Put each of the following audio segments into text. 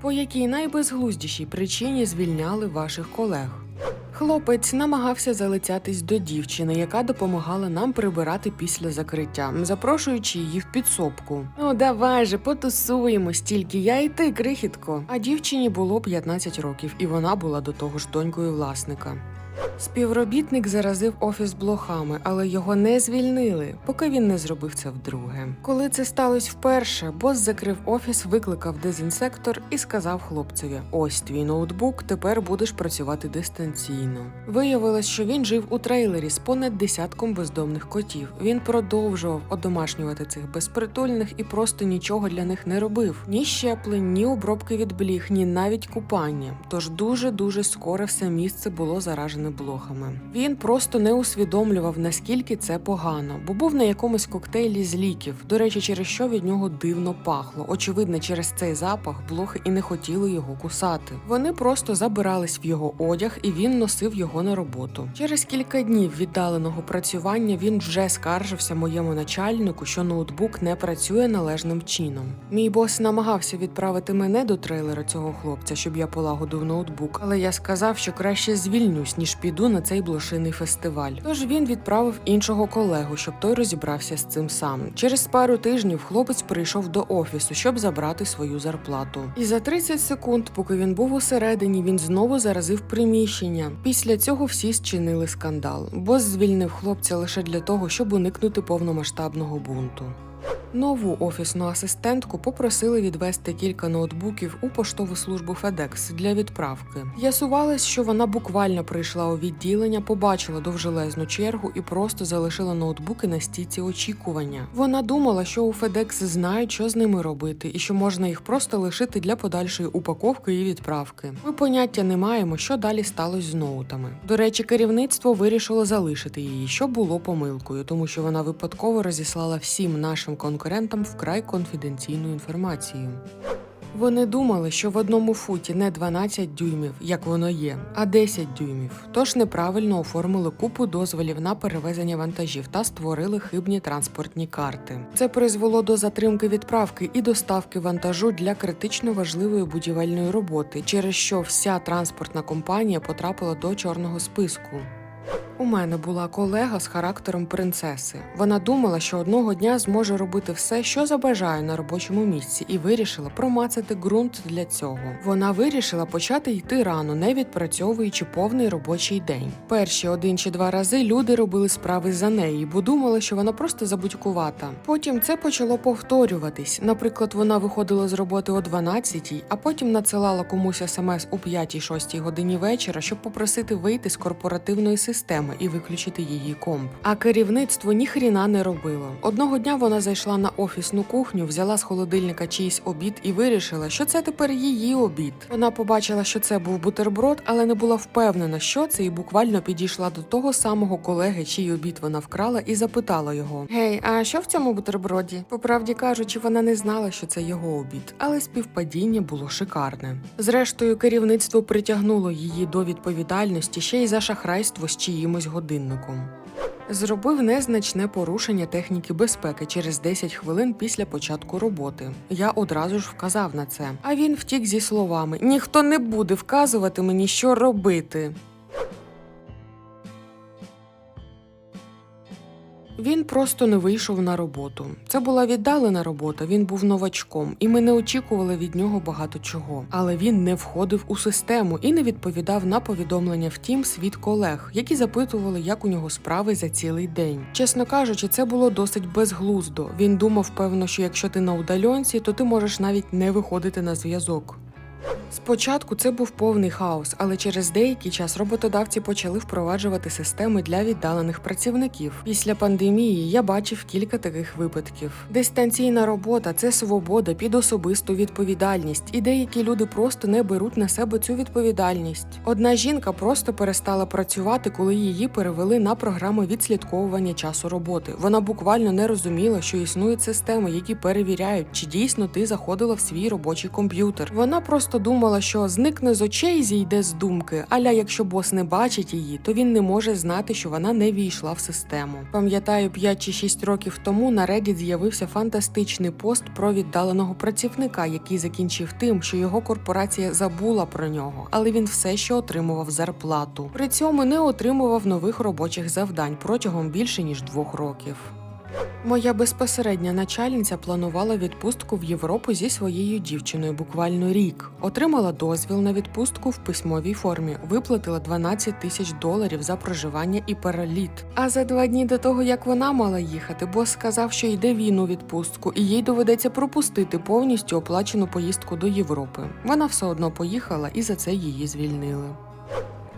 По якій найбезглуздішій причині звільняли ваших колег? Хлопець намагався залицятись до дівчини, яка допомагала нам прибирати після закриття, запрошуючи її в підсобку. Ну давай же, потусуємо стільки я і ти, крихітко. А дівчині було 15 років, і вона була до того ж донькою власника. Співробітник заразив офіс блохами, але його не звільнили, поки він не зробив це вдруге. Коли це сталося вперше, бос закрив офіс, викликав дезінсектор і сказав хлопцеві: Ось твій ноутбук, тепер будеш працювати дистанційно. Виявилось, що він жив у трейлері з понад десятком бездомних котів. Він продовжував одомашнювати цих безпритульних і просто нічого для них не робив: ні щеплень, ні обробки від бліг, ні навіть купання. Тож дуже дуже скоро все місце було заражене блохами. Він просто не усвідомлював, наскільки це погано, бо був на якомусь коктейлі з ліків. До речі, через що від нього дивно пахло. Очевидно, через цей запах блохи і не хотіли його кусати. Вони просто забирались в його одяг, і він носив його на роботу. Через кілька днів віддаленого працювання він вже скаржився моєму начальнику, що ноутбук не працює належним чином. Мій бос намагався відправити мене до трейлера цього хлопця, щоб я полагодив ноутбук, але я сказав, що краще звільнюсь, ніж піду на цей блошиний фестиваль. Тож він відправив іншого колегу, щоб той розібрався з цим сам. Через пару тижнів хлопець прийшов до офісу, щоб забрати свою зарплату. І за 30 секунд, поки він був усередині, він знову заразив приміщення. Після цього всі зчинили скандал. Бос звільнив хлопця лише для того, щоб уникнути повномасштабного бунту. Нову офісну асистентку попросили відвести кілька ноутбуків у поштову службу FedEx для відправки. Ясувалось, що вона буквально прийшла у відділення, побачила довжелезну чергу і просто залишила ноутбуки на стійці очікування. Вона думала, що у FedEx знають, що з ними робити, і що можна їх просто лишити для подальшої упаковки і відправки. Ми поняття не маємо, що далі сталося з ноутами. До речі, керівництво вирішило залишити її, що було помилкою, тому що вона випадково розіслала всім нашим конкурентам вкрай конфіденційну інформацію. Вони думали, що в одному футі не 12 дюймів, як воно є, а 10 дюймів. Тож неправильно оформили купу дозволів на перевезення вантажів та створили хибні транспортні карти. Це призвело до затримки відправки і доставки вантажу для критично важливої будівельної роботи, через що вся транспортна компанія потрапила до чорного списку. У мене була колега з характером принцеси. Вона думала, що одного дня зможе робити все, що забажає на робочому місці, і вирішила промацати ґрунт для цього. Вона вирішила почати йти рано, не відпрацьовуючи повний робочий день. Перші один чи два рази люди робили справи за неї, бо думали, що вона просто забудькувата. Потім це почало повторюватись. Наприклад, вона виходила з роботи о 12-й, а потім надсилала комусь смс у 5-6 годині вечора, щоб попросити вийти з корпоративної системи і виключити її комп. А керівництво ніхріна не робило. Одного дня вона зайшла на офісну кухню, взяла з холодильника чийсь обід і вирішила, що це тепер її обід. Вона побачила, що це був бутерброд, але не була впевнена, що це, і буквально підійшла до того самого колеги, чий обід вона вкрала, і запитала його: Гей, а що в цьому бутерброді? По правді кажучи, вона не знала, що це його обід, але співпадіння було шикарне. Зрештою, керівництво притягнуло її до відповідальності ще й за шахрайство з чиїмось годинником. Зробив незначне порушення техніки безпеки через 10 хвилин після початку роботи. Я одразу ж вказав на це. А він втік зі словами: ніхто не буде вказувати мені, що робити. Він просто не вийшов на роботу. Це була віддалена робота, він був новачком, і ми не очікували від нього багато чого. Але він не входив у систему і не відповідав на повідомлення в Teams від колег, які запитували, як у нього справи за цілий день. Чесно кажучи, це було досить безглуздо. Він думав, певно, що якщо ти на удальонці, то ти можеш навіть не виходити на зв'язок. Спочатку це був повний хаос, але через деякий час роботодавці почали впроваджувати системи для віддалених працівників. Після пандемії я бачив кілька таких випадків. Дистанційна робота це свобода під особисту відповідальність, і деякі люди просто не беруть на себе цю відповідальність. Одна жінка просто перестала працювати, коли її перевели на програму відслідковування часу роботи. Вона буквально не розуміла, що існують системи, які перевіряють, чи дійсно ти заходила в свій робочий комп'ютер. Вона просто думала. Думала, що зникне з очей, зійде з думки. Аля, якщо бос не бачить її, то він не може знати, що вона не війшла в систему. Пам'ятаю, 5 чи 6 років тому на Reddit з'явився фантастичний пост про віддаленого працівника, який закінчив тим, що його корпорація забула про нього, але він все ще отримував зарплату. При цьому не отримував нових робочих завдань протягом більше ніж двох років. Моя безпосередня начальниця планувала відпустку в Європу зі своєю дівчиною буквально рік. Отримала дозвіл на відпустку в письмовій формі, виплатила 12 тисяч доларів за проживання і переліт. А за два дні до того, як вона мала їхати, бос сказав, що йде він у відпустку, і їй доведеться пропустити повністю оплачену поїздку до Європи. Вона все одно поїхала, і за це її звільнили.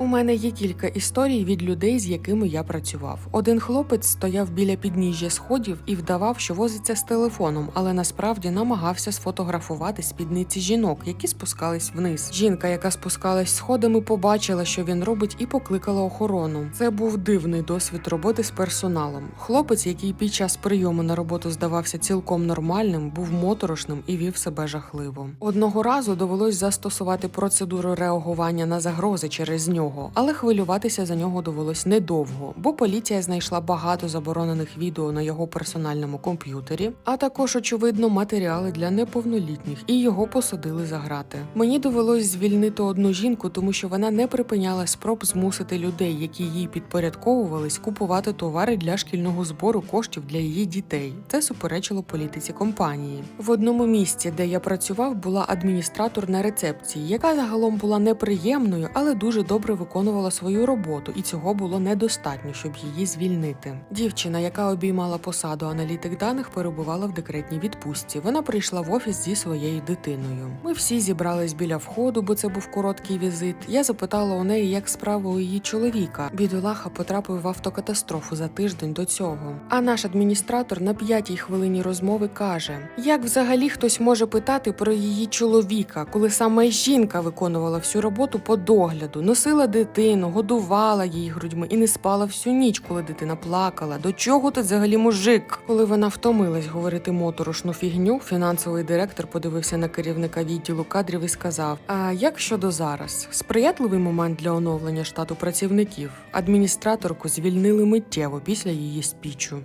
У мене є кілька історій від людей, з якими я працював. Один хлопець стояв біля підніжжя сходів і вдавав, що возиться з телефоном, але насправді намагався сфотографувати спідниці жінок, які спускались вниз. Жінка, яка спускалась сходами, побачила, що він робить, і покликала охорону. Це був дивний досвід роботи з персоналом. Хлопець, який під час прийому на роботу здавався цілком нормальним, був моторошним і вів себе жахливо. Одного разу довелось застосувати процедуру реагування на загрози через нього нього, але хвилюватися за нього довелось недовго, бо поліція знайшла багато заборонених відео на його персональному комп'ютері, а також, очевидно, матеріали для неповнолітніх, і його посадили за грати. Мені довелось звільнити одну жінку, тому що вона не припиняла спроб змусити людей, які їй підпорядковувались, купувати товари для шкільного збору коштів для її дітей. Це суперечило політиці компанії. В одному місці, де я працював, була адміністратор на рецепції, яка загалом була неприємною, але дуже добре виконувала свою роботу, і цього було недостатньо, щоб її звільнити. Дівчина, яка обіймала посаду аналітик даних, перебувала в декретній відпустці. Вона прийшла в офіс зі своєю дитиною. Ми всі зібрались біля входу, бо це був короткий візит. Я запитала у неї, як справи у її чоловіка. Бідолаха потрапив в автокатастрофу за тиждень до цього. А наш адміністратор на п'ятій хвилині розмови каже: як взагалі хтось може питати про її чоловіка, коли саме жінка виконувала всю роботу по догляду, носила дитину, годувала її грудьми і не спала всю ніч, коли дитина плакала. До чого тут взагалі мужик? Коли вона втомилась говорити моторошну фігню, фінансовий директор подивився на керівника відділу кадрів і сказав: А як щодо зараз? Сприятливий момент для оновлення штату працівників. Адміністраторку звільнили миттєво після її спічу.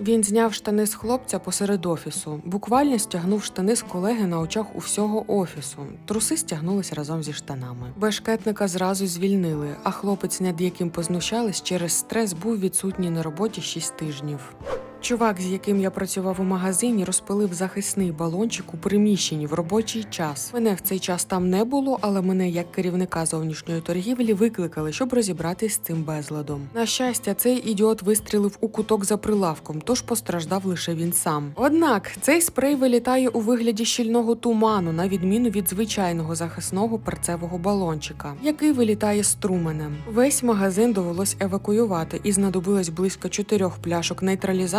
Він зняв штани з хлопця посеред офісу, буквально стягнув штани з колеги на очах у всього офісу. Труси стягнулись разом зі штанами. Бешкетника зразу звільнили, а хлопець, над яким познущались, через стрес був відсутній на роботі 6 тижнів. Чувак, з яким я працював у магазині, розпилив захисний балончик у приміщенні в робочий час. Мене в цей час там не було, але мене, як керівника зовнішньої торгівлі, викликали, щоб розібратись з цим безладом. На щастя, цей ідіот вистрілив у куток за прилавком, тож постраждав лише він сам. Однак цей спрей вилітає у вигляді щільного туману, на відміну від звичайного захисного перцевого балончика, який вилітає струменем. Весь магазин довелось евакуювати, і знадобилось близько чотирьох пляшок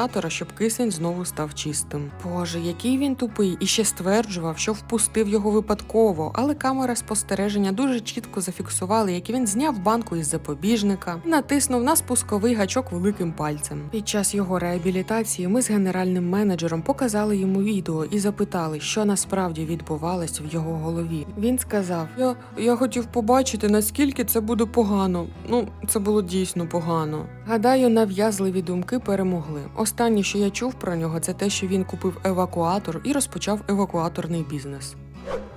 нейтралізатору, щоб кисень знову став чистим. Боже, який він тупий, і ще стверджував, що впустив його випадково, але камера спостереження дуже чітко зафіксували, як він зняв банку із запобіжника і натиснув на спусковий гачок великим пальцем. Під час його реабілітації ми з генеральним менеджером показали йому відео і запитали, що насправді відбувалось в його голові. Він сказав: Я, я хотів побачити, наскільки це буде погано. Ну, це було дійсно погано. Гадаю, нав'язливі думки перемогли. Останнє, що я чув про нього, це те, що він купив евакуатор і розпочав евакуаторний бізнес.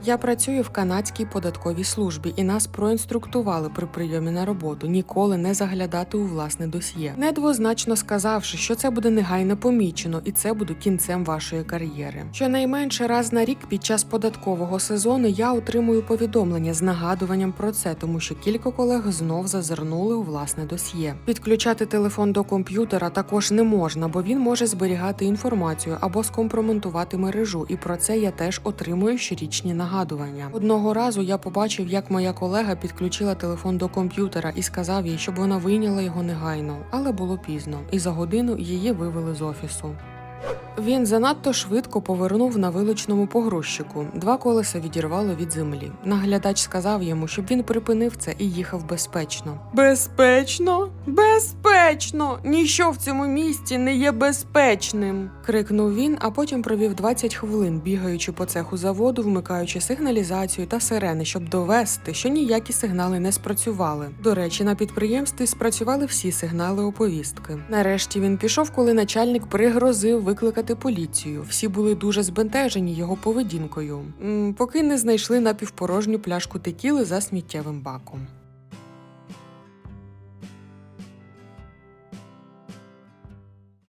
Я працюю в канадській податковій службі, і нас проінструктували при прийомі на роботу ніколи не заглядати у власне досьє, недвозначно сказавши, що це буде негайно помічено, і це буде кінцем вашої кар'єри. Щонайменше раз на рік під час податкового сезону я отримую повідомлення з нагадуванням про це, тому що кілька колег знов зазирнули у власне досьє. Підключати телефон до комп'ютера також не можна, бо він може зберігати інформацію або скомпроментувати мережу, і про це я теж отримую щорічні нагадування. Одного разу я побачив, як моя колега підключила телефон до комп'ютера і сказав їй, щоб вона вийняла його негайно, але було пізно, і за годину її вивели з офісу. Він занадто швидко повернув на вилучному погрузчику. Два колеса відірвало від землі. Наглядач сказав йому, щоб він припинив це і їхав безпечно. Безпечно? Безпечно! Ніщо в цьому місті не є безпечним. крикнув він, а потім провів 20 хвилин, бігаючи по цеху заводу, вмикаючи сигналізацію та сирени, щоб довести, що ніякі сигнали не спрацювали. До речі, на підприємстві спрацювали всі сигнали оповістки. Нарешті він пішов, коли начальник пригрозив викликати поліцію. Всі були дуже збентежені його поведінкою, поки не знайшли напівпорожню пляшку текіли за сміттєвим баком.